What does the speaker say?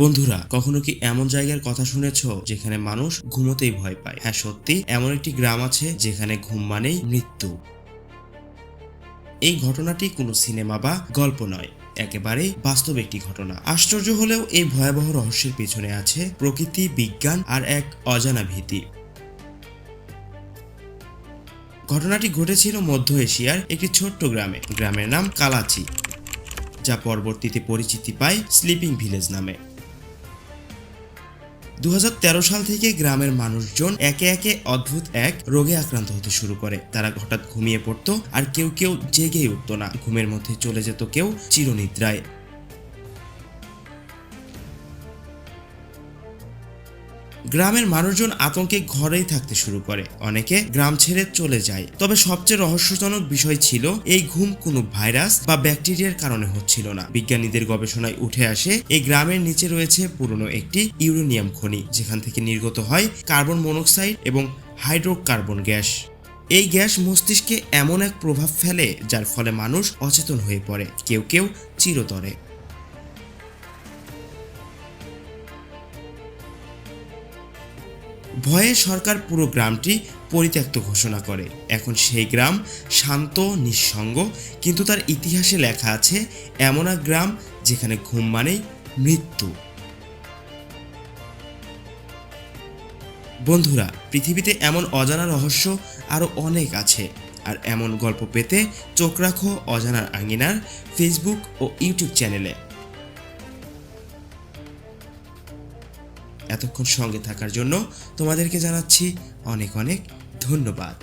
বন্ধুরা, কখনো কি এমন জায়গার কথা শুনেছ যেখানে মানুষ ঘুমোতেই ভয় পায়? হ্যাঁ সত্যি, এমন একটি গ্রাম আছে যেখানে ঘুম মানেই মৃত্যু। এই ঘটনাটি কোনো সিনেমা বা গল্প নয়, একেবারেই বাস্তব একটি ঘটনা। আশ্চর্য হলেও এই ভয়াবহ রহস্যের পেছনে আছে প্রকৃতি, বিজ্ঞান আর এক অজানা ভীতি। ঘটনাটি ঘটেছিল মধ্য এশিয়ার একটি ছোট্ট গ্রামে। গ্রামের নাম কালাচি, যা পরবর্তীতে পরিচিতি পায় স্লিপিং ভিলেজ নামে। দু হাজার তেরো সাল থেকে গ্রামের মানুষজন একে একে অদ্ভুত এক রোগে আক্রান্ত হতে শুরু করে। তারা হঠাৎ ঘুমিয়ে পড়তো আর কেউ কেউ জেগেই উঠতো না। ঘুমের মধ্যে চলে যেত কেউ চিরনিদ্রায়। গ্রামের মানুষজন আতঙ্কে ঘরেই থাকতে শুরু করে। অনেকে গ্রাম ছেড়ে চলে যায়। তবে সবচেয়ে রহস্যজনক বিষয় ছিল, এই ঘুম কোনো ভাইরাস বা ব্যাকটেরিয়ার কারণে হচ্ছিল না। বিজ্ঞানীদের গবেষণায় উঠে আসে, এই গ্রামের নিচে রয়েছে পুরনো একটি ইউরেনিয়াম খনি, যেখান থেকে নির্গত হয় কার্বন মনোক্সাইড এবং হাইড্রোকার্বন গ্যাস। এই গ্যাস মস্তিষ্কে এমন এক প্রভাব ফেলে, যার ফলে মানুষ অচেতন হয়ে পড়ে। কেউ কেউ চিরতরে। ভয়ে সরকার পুরো গ্রামটি পরিত্যক্ত ঘোষণা করে। এখন সেই গ্রাম শান্ত, নিঃসঙ্গ, কিন্তু তার ইতিহাসে লেখা আছে, এমন এক গ্রাম যেখানে ঘুম মানেই মৃত্যু। বন্ধুরা, পৃথিবীতে এমন অজানা রহস্য আরও অনেক আছে, আর এমন গল্প পেতে চোখ রাখো অজানার আঙ্গিনার ফেসবুক ও ইউটিউব চ্যানেলে। এতক্ষণ সঙ্গে থাকার জন্য তোমাদেরকে জানাচ্ছি অনেক অনেক ধন্যবাদ।